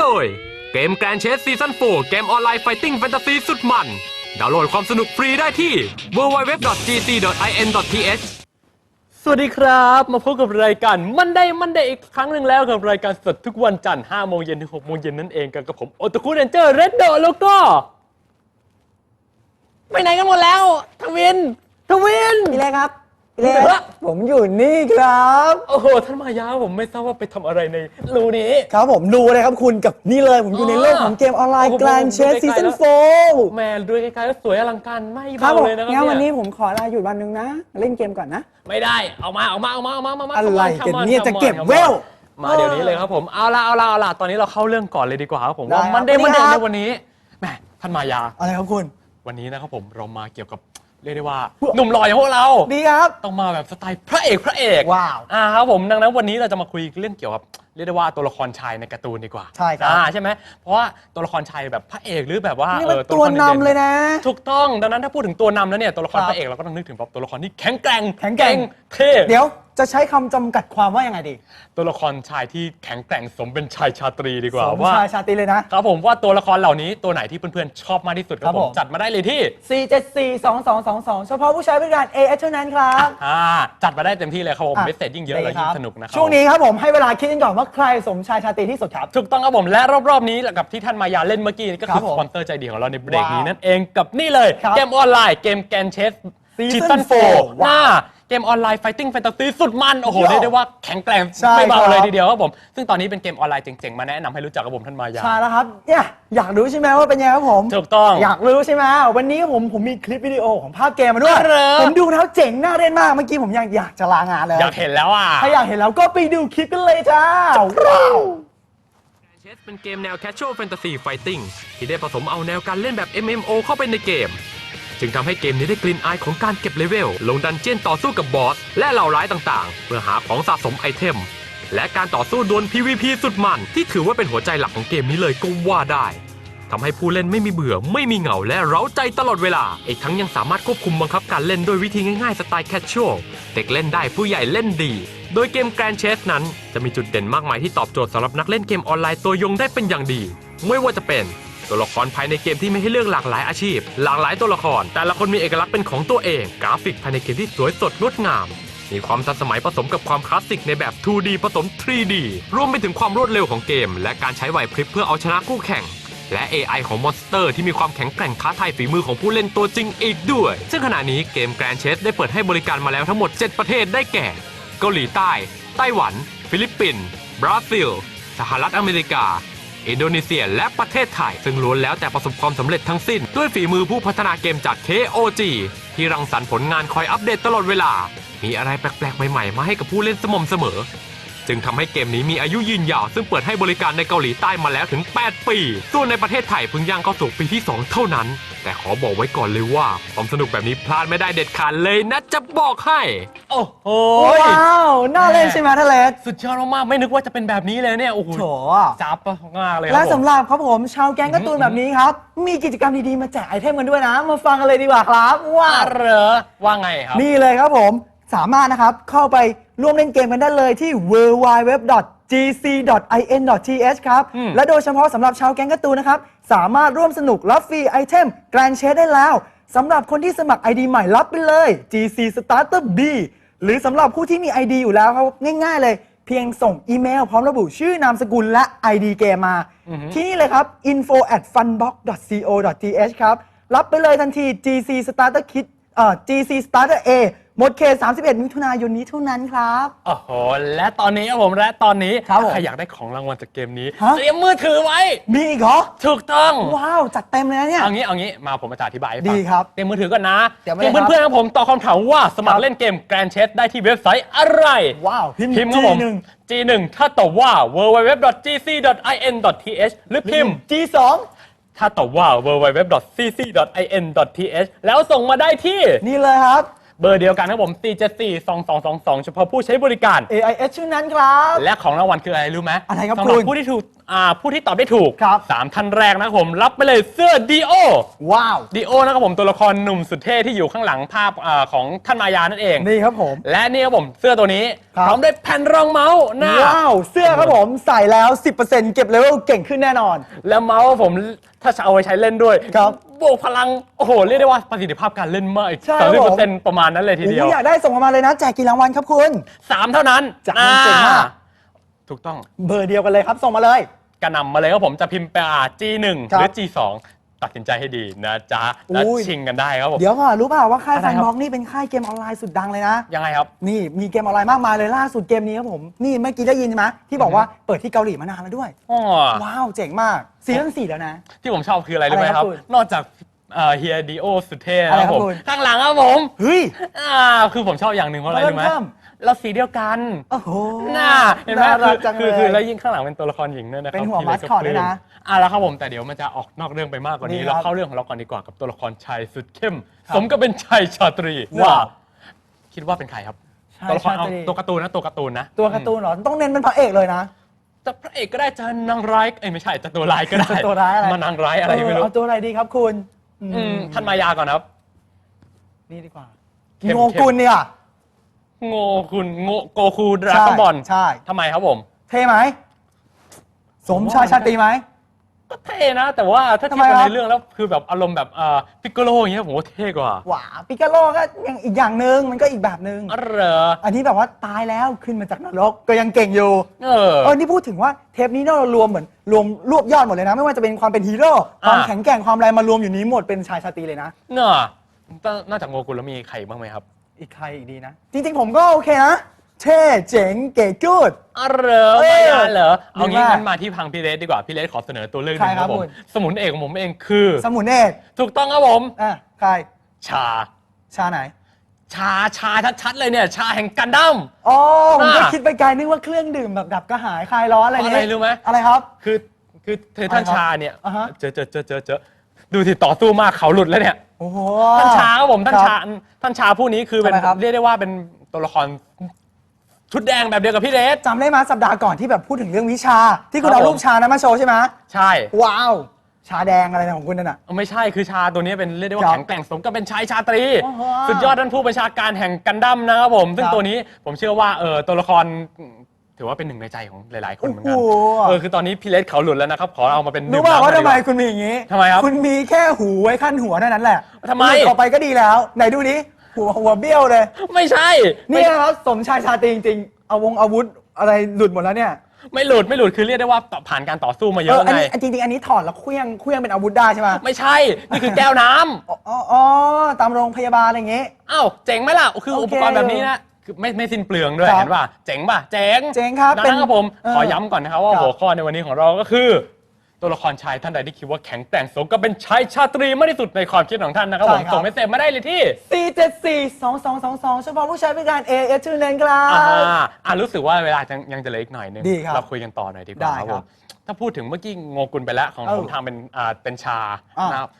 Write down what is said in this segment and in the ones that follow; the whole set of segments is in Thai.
โดย เกมแกรนเชสซีซั่น4เกมออนไลน์ไฟติ้งแฟนตาซีสุดมัน ดาวน์โหลดความสนุกฟรีได้ที่ www.gc.in.th สวัสดีครับ มาพบกับรายการมันได้มันได้อีกครั้งหนึ่งแล้วกับรายการสดทุกวันจันทร์5โมงเย็นถึง6โมงเย็นนั่นเองกันกับผมโอตคุเรนเจอร์เรดโดแล้วก็ ไปไหนกันหมดแล้ว ทวิน ทวินพี่เล็กครับพี่ เล็เดี๋ยวละกผมอยู่นี่ครับ โอ้โหท่านมายาผมไม่ทราบว่าไปทำอะไรในรูนี้ ครับผมดูเลยครับคุณกับนี่เลย ผมอยู่ในอ๋อโลกของเกมออนไลน์โอ้โหแกลนเชสดูไกลๆซีซั่นแล้วโฟแหม่ดูไกลๆแล้วสวยอลังการไม่ครัเบาบผมเลยนะครับงั้นวันนี้เยผมขอลาหยุดวันหนึ่งนะ เล่นเกมก่อนนะ ไม่ได้เอามาเอามาเอามาเอามาเอามาอะไร come on กัน come on เนี่ย come จะ on เก็บ come on เวล มาเดี๋ยวนี้เลยครับผมเอาละเอาละเอาละตอนนี้เราเข้าเรื่องก่อนเลยดีกว่าครับผมได้ว่าครับมันได้สวัมันสดีเด่นครัในบวันนี้แหมท่านมายา อะไรครับคุณ วันนี้นะครับผมเรามาเกี่ยวกับ เรียกได้ว่าหนุ่มหล่ออย่างพวกเรา ดีครับ ต้องมาแบบสไตล์พระเอกพระเอกว้าวอ่าครับผมดังนั้นวันนี้เราจะมาคุยเรื่องเกี่ยวกับเรียกได้ว่าตัวละครชายในการ์ตูนดีกว่าใช่ครับ อ่าใช่ไหมเพราะว่าตัวละครชายแบบพระเอกหรือแบบว่านี่เอมันอตัวละครด่ๆนำเลยนะ ถูกต้องดังนั้นถ้าพูดถึงตัวนำแล้วเนี่ยตัวละครครับพระเอกเราก็ต้องนึกถึงแบบตัวละครที่แข็งแกร่งแข็งแกร่ง เท่ เดี๋ยว จะใช้คำจำกัดความว่ายังไงดีตัวละครชายที่แข็งแกร่งสมเป็นชายชาตรีดีกว่าสมว่า ชายชาตรีเลยนะ ครับผมว่าตัวละครเหล่านี้ตัวไหนที่เพื่อนๆชอบมากที่สุดคครัรับบผผมม จัดมาได้เลยที่4 7 4 2 2 2 2 เฉพาะผู้ใช้บริการ AS เท่านั้นครับ อ่าจัดมาได้เต็มที่เลยครับผมอะ เมสเซจยิ่งเยอะเราดียิ่คงรับสนุกนะครับช่วงนี้ครับผมให้เวลาคิดกันก่อนว่าใครสมชายชาตรีที่สุดครับ ถูกต้องครับผมและรอบๆนี้กับที่ท่านมายาเล่นเมื่อกี้นี่ก็ครัคือบผมสปอนเซอร์ใจดีของเราในเบรกว้าวนี้นั่นเองกับนี่เลย ครับเกมออนไลน์เกมแกนเชส Season ซีซั่นโฟ four หน้า เกมออนไลน์ไฟติ้งแฟนตาซีสุดมัน โอ้โหโย่เรียกได้ว่าแข็งแกร่งใช่ไม่เบาครับ เลยทีเดียวครับผม ซึ่งตอนนี้เป็นเกมออนไลน์เจ๋งๆ มาแนะนำให้รู้จักกับผมท่านมายา ใช่แล้วครับเนี่ยอยากรู้ใช่ไหมว่าเป็นยังไงครับผมถูกต้องอยากรู้ใช่ไหมวันนี้ผมผมมีคลิปวิดีโอของภาพเกมมาด้วยเหรอผมดูแล้วเจ๋งน่าเล่นมากเมื่อกี้ผมอยากอยากจะลางานเลยอยากเห็นแล้วอะ ถ้าอยากเห็นแล้วก็ไปดูคลิปกันเลยจ้าว้าว เชสเป็นเกมแนว Casual Fantasy Fighting ที่ได้ผสมเอาแนวการเล่นแบบ MMO เข้าไปในเกม จึงทำให้เกมนี้ได้กลิ่นอายของการเก็บเลเวล ลงดันเจียนต่อสู้กับบอส และเหล่าร้ายต่างๆ เพื่อหาของสะสมไอเทม และการต่อสู้ดวล PVP สุดมันที่ถือว่าเป็นหัวใจหลักของเกมนี้เลยก็ว่าได้ทำให้ผู้เล่นไม่มีเบื่อไม่มีเหงาและเร้าใจตลอดเวลา อีกทั้งยังสามารถควบคุมบังคับการเล่นด้วยวิธีง่ายๆ สไตล์แคชชวลเด็กเล่นได้ผู้ใหญ่เล่นดี โดยเกม Grand Chess นั้น จะมีจุดเด่นมากมายที่ตอบโจทย์สำหรับนักเล่นเกมออนไลน์ตัวยงได้เป็นอย่างดี ไม่ว่าจะเป็น ตัวละครภายในเกมที่ไม่ให้เลือกหลากหลายอาชีพ หลากหลายตัวละคร แต่ละคนมีเอกลักษณ์เป็นของตัวเอง กราฟิกภายในเกมที่สวยสดงดงาม มีความทันสมัยผสมกับความคลาสสิกในแบบ 2D ผสม 3D รวมไปถึงความรวดเร็วของเกม และการใช้ไหวพริบเพื่อเอาชนะคู่แข่งและ AI ของมอนสเตอร์ที่มีความแข็งแกร่งท้าทายฝีมือของผู้เล่นตัวจริงอีกด้วย ซึ่งขณะนี้เกม Grand Chess ได้เปิดให้บริการมาแล้วทั้งหมด 7 ประเทศได้แก่ เกาหลีใต้ ไต้หวัน ฟิลิปปินส์ บราซิล สหรัฐอเมริกา อินโดนีเซีย และประเทศไทย ซึ่งล้วนแล้วแต่ประสบความสำเร็จทั้งสิ้น ด้วยฝีมือผู้พัฒนาเกมจาก KOG ที่รังสรรค์ผลงานคอยอัปเดตตลอดเวลา มีอะไรแปลกๆ ใหม่ๆ มาให้กับผู้เล่นสม่ำเสมอ จึงทำให้เกมนี้มีอายุยืนยาว ซึ่งเปิดให้บริการในเกาหลีใต้มาแล้วถึง 8 ปี ส่วนในประเทศไทยเพิ่งย่างเข้าสู่ปีที่ 2 เท่านั้น แต่ขอบอกไว้ก่อนเลยว่า ความสนุกแบบนี้พลาดไม่ได้เด็ดขาดเลยนะจะบอกให้ โอ้โหว้าวน่าเล่นใช่ไหมทะเลสสุดยอดมากๆไม่นึกว่าจะเป็นแบบนี้เลยเนี่ยโอ้โหโถจับมากเลยคและรับผมสำหรับครับผมชาวแก๊งการ์ตูนแบบนี้ครับ มีกิจกรรมดีๆมาแจกไอเทมกันด้วยนะ มาฟังกันเลยดีกว่าครับว้าวเหรอว่าไงครับ นี่เลยครับผม สามารถนะครับเข้าไปร่วมล่นเกมกันได้เลยที่ www.gc.in.th ครับ อืม และโดยเฉพาะสำหรับชาวแก๊งการ์ตูนนะครับ สามารถร่วมสนุกรับฟรีไอเทมแกรนเชได้แล้วสำหรับคนที่สมัคร ID ใหม่รับไปเลย GC Starter B หรือสำหรับผู้ที่มี ID อยู่แล้วครับง่ายๆเลย เพียงส่งอีเมลพร้อมระบุชื่อนามสกุลและ ID เกมมา ที่นี่เลยครับ info at funbox.co.th ครับ รับไปเลยทันที GC Starter Kit เอ่อ GC Starter A หมดเขต 31 มิถุนายนนี้เท่านั้นครับ โอ้โห และตอนนี้ครับผมและตอนนี้ครับผมใครอยากได้ของรางวัลจากเกมนี้ฮะ เตรียมมือถือไว้ มีอีกเหรอ ถูกต้อง ว้าว จัดเต็มเลยนะเนี่ย เอางี้เอางี้มาผมจะอธิบายให้ฟังดีครับเตรียมมือถือก่อนนะเตรียมไว้เตรียมเลยครับ เพื่อนๆครับผมตอบคำถามว่าสมัคครัรบเล่นเกม Grand Chess ได้ที่เว็บไซต์อะไร ว้าวพิมพ์พิมพ์ครับผม G1 G1 ถ้าตอบว่า www.gc.in.th หรือพิมพ์ G2 ถ้าตอบว่า www.cc.in.th แล้วส่งมาได้ที่ นี่เลยครับ เบอร์เดียวกันครับผม4742222 เฉพาะผู้ใช้บริการ AIS ชื่อนั้นครับ และของรางวัลคืออะไรรู้ไหมอะไรครับสำหรัคุณผู้ที่ถูกอ่าผู้ที่ตอบได้ถูกครับ สามท่านแรกนะครับผมรับไปเลยเสื้อดีโอว้าว ดีโอนะครับผมตัวละครหนุ่มสุดเท่ที่อยู่ข้างหลังภาพอ่าของท่านมายานั่นเอง นี่ครับผม และนี่ครับผมเสื้อตัวนี้ครับ พร้อมด้วยแผ่นรองเมาส์หน้า ว้าว เสื้อครับผมใส่แล้ว 10%เก็บเลเวลเก่งขึ้นแน่นอน แล้วเมาส์ผมถ้าจะเอาไปใช้เล่นด้วยครับ บวกพลัง โอ้โห เรียกได้ว่าประสิทธิภาพการเล่นมากอีกใช่สามสิบผเปอมร์เซ็นต์ประมาณนั้นเลยทีเดียวโอ้โหอยากได้ส่งมาเลยนะ แจกกี่รางวัลครับคุณ สามเท่านั้นจัดมาเจ๋งมาก อ่ถูกต้องเบอร์เดียวกันเลยครับ ส่งมาเลย กระหนำมาเลยครับผมจะพิมพ์ไปอ่า G1 ครับหรือ G2 ตัดสินใจให้ดีนะจ๊ะแล้วอุ้ย ชิงกันได้ครับผม เดี๋ยวก่อนรู้เปล่าว่าค่ายอะไรแฟนครับบล็อกนี่เป็นค่ายเกมออนไลน์สุดดังเลยนะ ยังไงครับ นี่มีเกมออนไลน์มากมายเลยล่าสุดเกมนี้ครับผม นี่เมื่อกี้ได้ยินใช่ไหมที่บอกว่าเปิดที่เกาหลีมานานแล้วด้วยอ๋อว้าวเจ๋งมากซีซั่นสี่แล้วนะ ที่ผมชอบคืออะไรรู้ไหมอะไรคครัรับบคุณนอกจากเฮียดีโอสุดเท่อะไรนะครับครับผมคุณ ข้างหลังครับผมเฮ้ย อ่าคือผมชอบอย่างหนึ่งเพราะอะไรรู้ไหมเพิ่มเราสีเดียวกันโอ้โห น่าเห็นไหมน่าคืรัอกจังคือเลคือยแล้วยิ่งข้างหลังเป็นตัวละครหญิงด้วยนะครับเป็นหัวพี่ล็ก mascot ก็ปลื้มด้วยนะอะแล้วครับผมแต่เดี๋ยวมันจะออกนอกเรื่องไปมากกว่านี้ดีครับเราเข้าเรื่องของเราก่อนดีกว่ากับตัวละครชายสุดเข้ม ครับสมกับเป็นชายชาตรีว้าวว่า คิดว่าเป็นใครครับชายตัวละครเอาชาตรี ตัวการ์ตูนนะตัวการ์ตูนนะตัวการ์ตูนเหรอ ต้องเน้นเป็นพระเอกเลยนะจะพระเอกก็ได้จะนางร้ายเอ้ยไม่ใช่จะตัวร้ายก็ได้จะตัวร้ายอะไร มานางร้ายอะไรไม่เอรู้เอาตัวอะไรดีครับคุณอืมท่านมายาก่อนครับ นี่ดีกว่าเข้ม โงกุลเนี่ย โงคุณโงโกคูดราก้อนบอลใช่ ทำไมครับผม เท่ไหม สมชายชาตรีไหม ก็เท่นะ แต่ว่าถ้าทำเทียไมบกันครับ ในเรื่องแล้วคือแบบอารมณ์แบบอ่าพิกโกโลอย่างเงี้ยผมว่าเท่กว่าหว่าปิกาโลก็ยังอีกอย่างหนึ่งมันก็อีกแบบหนึ่ง อ๋อเหรออันนี้แบบว่าตายแล้วขึ้นมาจากนรกก็ยังเก่งอยู่ เออ เออ นี่พูดถึงว่าเทปนี้เรารวมเหมือนรวมรวบยอดหมดเลยนะ ไม่ว่าจะเป็นความเป็นฮีโร่ความอ่า แข็งแกร่งความอะไรมารวมอยู่นี้หมดเป็นชายชาตรีเลยนะ เนอะนอกจากโงกุลแล้วมีใครอีกบ้างไหมครับ อีกใครอีกดีนะ จริงๆ ผมก็โอเคนะ เท่เจ๋งเก๋กูด อ๋อเหรอเอไม่อได้เหรอ เอางี้ดีมากงั้นมาที่พังพี่เลสดีกว่า พี่เลสขอเสนอตัวเลือกหนึ่งใครคครัรับบผม คุณ สมุนเอกของผมเองคือ สมุนเอกถูกต้องครับผม อะใคร ชา ชาไหน ชา ชาชัดๆเลยเนี่ย ชาแห่งกันดั้ม อ๋อ ผมก็อ่าคิดไปไกลนึกว่าเครื่องดื่มแบบดับกระหายคลายร้อนอะไรเพราะเนี่ยอะไรรู้ไหม อะไรครับ คือ คือเธอท่านอะไรครับชาเนี่ย อ่าฮะ เจอเจอเจอเจอเจอดูที่ต่อสู้มากเขาหลุดแล้วเนี่ย โอ้โห ท่านชาครับผมท่านครับชาท่านชาผู้นี้คือเป็นทำไมครับ เรียกได้ว่าเป็นตัวละครชุดแดงแบบเดียวกับพี่เลส จำได้ไหมสัปดาห์ก่อนที่แบบพูดถึงเรื่องวิชา ที่คุณครับเอาผมรูปชานั้นมาโชว์ใช่ไหมใช่ ว้าว ชาแดงอะไรนะของคุณนั่นน่ะ ไม่ใช่คือชาตัวนี้เป็นเรียกได้ครัว่าบแข็งแกร่งสมกับเป็นชายชาตรี โอ้โหสุดยอดท่านผู้บัญชาการแห่งกันดั้มนะครับผม ซึ่งครับตัวนี้ผมเชื่อว่าเออตัวละคร ถือว่าเป็นหนึ่งในใจของหลาย ๆ คนเหมือนกันโอ้โห เออคือตอนนี้พี่เลสเขาหลุดแล้วนะครับ ขอเอามาเป็นรู้เปล่าน้ำว่าทำไมดีก คุณมีอย่างนี้ทำไมครับคุณมีแค่หูไว้ขั้นหัวเท่านั้นแหละทำไมหลุดออกไปก็ดีแล้ว ไหนดูนี้หัวหัวเบี้ยวเลย ไม่ใช่นี่นะครับสมชายชาตรีจริงๆ เอาวงอาวุธอะไรหลุดหมดแล้วเนี่ยไม่หลุดไม่หลุดคือเรียกได้ว่าผ่านการต่อสู้มาเยเอออะอันไงนี้จริงๆ อันนี้ถอดแล้วเคลี้ยงเคลี้ยงเป็นอาวุธได้ใช่ไหมไม่ใช่ นี่คือแก้วน้ำอ๋ออ๋ออ๋อตามโรงพยาบาลอะไรอย่างงี้อ้าวเจ๋งไหมล่ะคือโอเค อุปกรณ์แบบนี้นะ คือไม่ไม่สิ้นเปลืองด้วยครับ เห็นป่ะเจ๋งป่ะเจ๋งเจ๋งครับดังเป็นนั้นครับผมเออขอย้ำก่อนนะครับว่าครับ หัวข้อในวันนี้ของเราก็คือ ตัวละครชายท่านใดที่คิดว่าแข็งแกร่งสมกับเป็นชายชาตรีมากที่สุดในความคิดของท่านนะครับผมใช่ครับส่งเมสเซจมาได้เลยที่ 474 2222เฉพาะผู้ใช้บริการ AS ชื่อเล่นครัอ่าบอ่ารู้สึกว่าเวลายังยังจะเหลืออีกหน่อยนึง ดีครับเราคุยกันต่อหน่อยดีกได้ว่าครับคผรับมถ้าพูดถึงเมื่อกี้โงกุลไปแล้วของเออผมทำเป็นอ่าเป็นชาอ่านนะครับ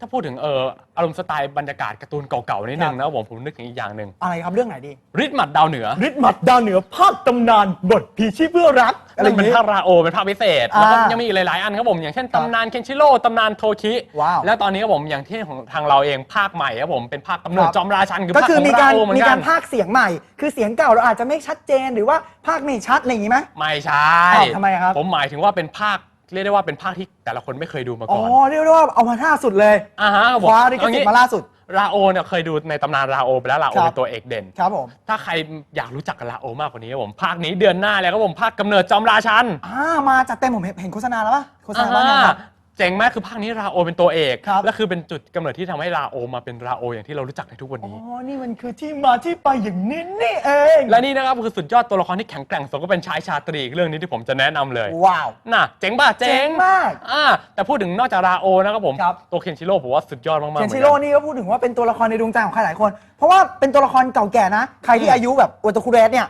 ถ้าพูดถึงเอออารมณ์สไตล์บรรยากาศการ์ตูนเก่าๆนิดนึงครับนะครับผมผมนึกถึงอีกอย่างหนึ่งอะไรครับเรื่องไหนดีริทมัดดาวเหนือฤทธิ์หมัดดาวเหนือภาคตำนานบทผีชีพเพื่อรักอะไรอนั่นย่างเป็นงี้ ภาคราโอเป็นภาคพิเศษแล้วก็อ่ายัยังมีอีกหลายๆอันครับผมอย่างเช่นครับตำนานเคนชิโร่ตำนานโทคิว้าว แล้วตอนนี้ครับผมอย่างที่ของทางเราเองภาคใหม่ครับผมเป็นภาคกำเนิดครับจอมราชันคือก็ภาคคือของมีราการโอเหมือนมีกักานรภาคเสียงใหม่ คือเสียงเก่าเราอาจจะไม่ชัดเจนหรือว่าภาคไม่ชัดอะไรอย่างงี้ไหม ไม่ใช่อ้าวทำไมครับ ผมหมายถึงว่าเป็นภาค เรียกได้ว่าเป็นภาคที่แต่ละคนไม่เคยดูมาอ๋อก่อนเรียกได้ว่าเอามาท่าสุดเลยอ่าฮะครับผคมว้าลิขเอาสิทงี้ธิ์มาล่าสุด ราโอเนี่ยเคยดูในตำนานราโอไปแล้วราโอครับเป็นตัวเอกเด่น ครับผมถ้าใครอยากรู้จักกับราโอมากกว่านี้ครับผมภาคนี้เดือนหน้าแล้วครับผมภาคกำเนิดจอมราชัน อ่ามาจัดเต็มผมเห็นเห็นโฆษณาแล้วปะโฆษณาบ้างยังครับอ่า เจ๋งไหมคือภาคนี้ราโอเป็นตัวเอกครับ และคือเป็นจุดกำเนิดที่ทำให้ราโอมาเป็นราโออย่างที่เรารู้จักในทุกวันอ๋อ นี้ นี่มันคือที่มาที่ไปอย่างนี้นี่เอง และนี่นะครับคือสุดยอดตัวละครที่แข็งแกร่งสมก็เป็นชายชาตรีอีกเรื่องนี้ที่ผมจะแนะนำเลย ว้าว น่ะ เจ๋งป่ะ เจ๋เจ๋งงมากอ่าแต่พูดถึงนอกจากราโอนะครับผม ครับ ตัวเคนชิโร่ผมว่าสุดยอดมากๆเคนหมือชิกัโร่นี่ก็พูดถึงว่าเป็นตัวละครในดวงใจของใครหลายคน เพราะว่าเป็นตัวละครเก่าแก่นะ ใครที่อายุแบบโอตาคุเรสเนี่ย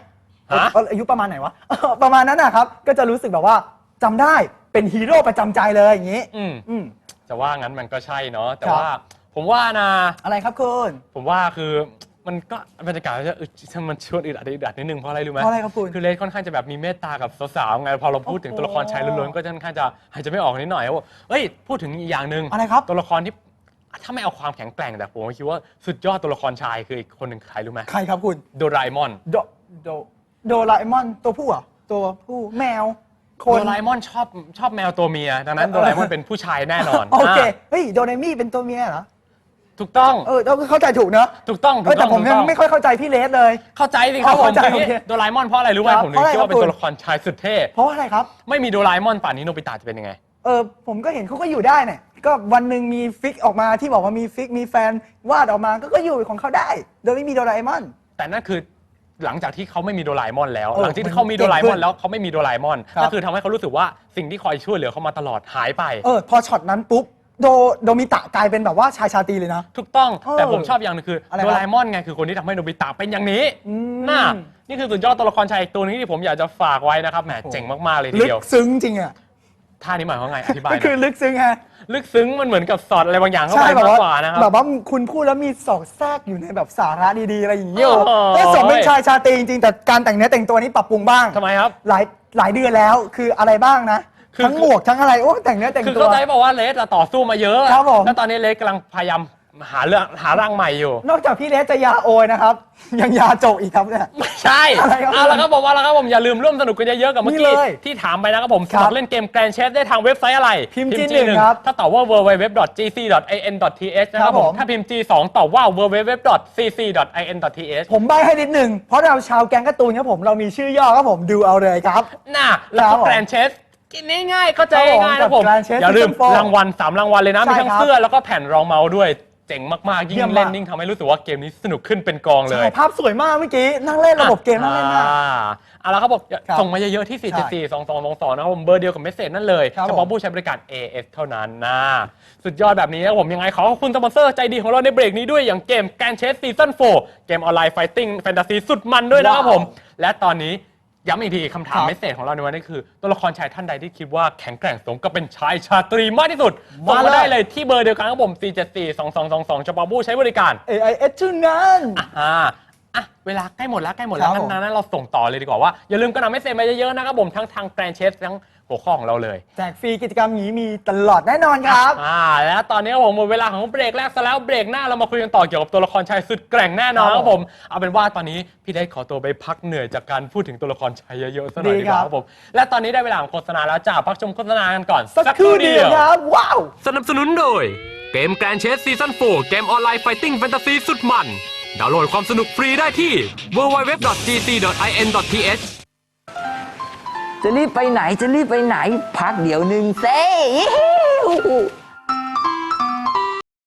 ฮะ เอ่ออายุประมาณไหนวะ ประมาณนั้นนะครับ ก็จะรู้สึกแบบว่าจำได้ เป็นฮีโร่ประจำใจเลยอย่างนี้ อืมอืมจะว่างั้นมันก็ใช่เนาะแต่ครับว่าผมว่านะ อะไรครับคุณผมว่าคือมันก็บรรยากาศมันจะอึดมันชวนอึดอัดอึดอัดนิดนึงเพราะอะไรรู้ไหมเพราะอะไรครับคุณ คือเลสค่อนข้างจะแบบมีเมตตากับสาวๆไงพอเราพูดถึงตัวละครชายล้วนๆก็จะค่อนข้างจะหายใจไม่ออกนิดหน่อยว่าเอ้ยพูดถึงอีกอย่างหนึ่งอะไรครับ ตัวละครที่ถ้าไม่เอาความแข็งแกร่งแต่ผมคิดว่าสุดยอดตัวละครชายคืออีกคนหนึ่งใครรู้ไหมใครครับคุณ โดราเอมอน โดโดโดราเอมอนตัวผู้เหรอตัวผู้แมว คโดน ราเอมอนชอบชอบแมวตัวเมีย ดังนั้นโดราเอมอนเป็นผู้ชายแน่นอนโอเค อะเฮ้ย โดเรมี่เป็นตัวเมียเหรอ ถูกต้อง เออเราก็เข้าใจถูกเนอะถูกต้องถูเอ้ยกแต่ต้องผมถูกยังต้องไม่ค่อยเข้าใจพี่เลสเลย เข้าใจสิครับอ๋อผมเข้าใจทีนี้โอเคโดราเอมอนเพราะอะไรรู้ไหมครับผมถึงคิดว่าเพราะอะไรครับเป็นตัวละครชายสุดเท่ เพราะว่าอะไรครับ ไม่มีโดราเอมอนป่านนี้โนบิตะจะเป็นยังไง เออผมก็เห็นเขาก็อยู่ได้เนี่ย ก็วันหนึ่งมีฟิกออกมาที่บอกว่ามีฟิกมีแฟนวาดออกมาก็ก็อยู่ของเขาได้ โดยไม่มีโดราเอมอน แต่นั่นคือ หลังจากที่เขาไม่มีโดราเอมอนแล้ว เออหลังจากที่เขามีโดราเอมอนแล้วเขาไม่มีโดราเอมอนครับนั่นคือทำให้เขารู้สึกว่าสิ่งที่คอยช่วยเหลือเขามาตลอดหายไป เออพอช็อตนั้นปุ๊บโดโดมิตะกลายเป็นแบบว่าชายชาตรีเลยนะ ถูกต้องเออแต่ผมชอบอย่างหนึงคืออะไรครับโดราเอมอนไงคือคนที่ทำให้โนบิตะเป็นอย่างนี้อืม น่านี่คือสุดยอดตัวละครชายอีกตัวนึงที่ผมอยากจะฝากไว้นะครับแหมเจ๋งมากๆเลยทีลึกเดียว ซึ้งจริงอะ ท่านี้หมายความว่าไงอธิบายหก็น่คืออยลึกซึ้งฮะลึกซึ้งมันเหมือนกับสอดอะไรบางอย่างเข้าใช่ไปแบบมากว่ากว่านะครับ แบบว่าคุณพูดแล้วมีสอดแทรกอยู่ในแบบสาระดีๆอะไรอย่างเงี้ยโอ้โหก็สมเป็นชายชาตรีจริงๆแต่การแต่งเนื้อแต่งตัวนี้ปรับปรุงบ้าง ทำไมครับ หลายหลายเดือนแล้วคืออะไรบ้างนะ คือ ทั้งหมวกทั้งอะไรโอ้แต่งเนื้อแต่งคือตัว เข้าใจบอกว่าเลสอะต่อสู้มาเยอะครับผม แล้วตอนนี้เลสกำลังพยายาม หาเรื่องหาร่างใหม่อยู่ นอกจากพี่เลสจะยาโอยนะครับ ยังยาโจกอีกครับเนี่ย ไม่ใช่อะไรครับเอาละครับผมเอาละครับผมอย่าลืมร่วมสนุกกันเยอะๆกับเมื่อนี่กี้เลยที่ถามไปนะครับผมคสรับมัครเล่นเกม Grand Chess ได้ทางเว็บไซต์อะไรพิมพ์ G1 G1 ครับถ้าตอบว่า www.gc.in.th นะครับผม ครับผม ถ้าพิมพ์ G2 ตอบว่า www.cc.in.th ผมใบให้นิดหนึ่งเพราะเราชาวแก๊งการ์ตูนครับผมเรามีชื่อย่อครับผมดูเอาเลยครับ น่ะแล้วครัก็บผม Grand Chess กินง่ายๆเข้าใจครับผมง่ายๆนะผม กับ Grand Chess อย่าลืม Season four รางวัล 3 รางวัลเลยนะใช่มีทั้งครับ เสื้อแล้วก็แผ่นรองเมาส์ด้วย เจ๋งมากๆ ยิ่เยี่ยงมเล่นมาก ยิ่งทำให้รู้สึกว่าเกมนี้สนุกขึ้นเป็นกองเลยใช่ภาพสวยมากเมื่อกี้ นั่งเล่นระบบเกมนั่งเล่นมาก อ่เอาละครับผมครับส่งมาเยอะๆที่ 4 7 4 2 2 2 2 นะครับผมเบอร์เดียวกับเมสเซจนั่นเลยครับเฉพาะผู้ใช้บริการ AS เท่านั้นนะ สุดยอดแบบนี้นะครับผมยังไงขอขอบคุณสปอนเซอร์ใจดีของเราในเบรกนี้ด้วยอย่างเกมแกนเชสซีซั่น4เกมออนไลน์ไฟติ้งแฟนตาซีสุดมันด้วยนะครับผม และตอนนี้ ย้ำอีกทีคำถามครับ เมสเซจของเราในวันนี้คือ ตัวละครชายท่านใดที่คิดว่าแข็งแกร่งสมกับเป็นชายชาตรีมากที่สุดส่งมามาได้เลยเลยที่เบอร์เดียวกันครับผม 4 7 4 2 2 2 2เฉพาะผู้ใช้บริการ AIS ชื่อนั้น อ่าอะเวลาใกล้หมดแล้วใกล้หมดแล้วครับผมงั้นนั้นเราส่งต่อเลยดีกว่าว่า อย่าลืมกระหน่ำเมสเซจมาเยอะๆนะครับผมทั้งทางแกรนเชสทั้ง หัวข้อของเราเลย แจกฟรีกิจกรรมนี้มีตลอดแน่นอนครับ อ่า แล้วตอนนี้ครับผมหมดเวลาของเบรกแรกซะแล้วเบรกหน้าเรามาคุยกันต่อเกี่ยวกับตัวละครชายสุดแกร่งแน่นอนครับครับผมเอาเป็นว่าตอนนี้พี่ได้ขอตัวไปพักเหนื่อยจากการพูดถึงตัวละครชายเยอะๆซะหน่อยดีดีกว่าครับครับผมและตอนนี้ได้เวลาของโฆษณาแล้วจ้าพักชมโฆษณากันก่อนสักครู่เดียวครับ ว้าว สนับสนุนโดย เกม Grand Chess Season 4เกมออนไลน์ไฟติ้งแฟนตาซีสุดมันดาวน์โหลดความสนุกฟรีได้ที่ www.gc.in.th จะรีบไปไหนจะรีบไปไหน พักเดี๋ยวหนึ่งเซ่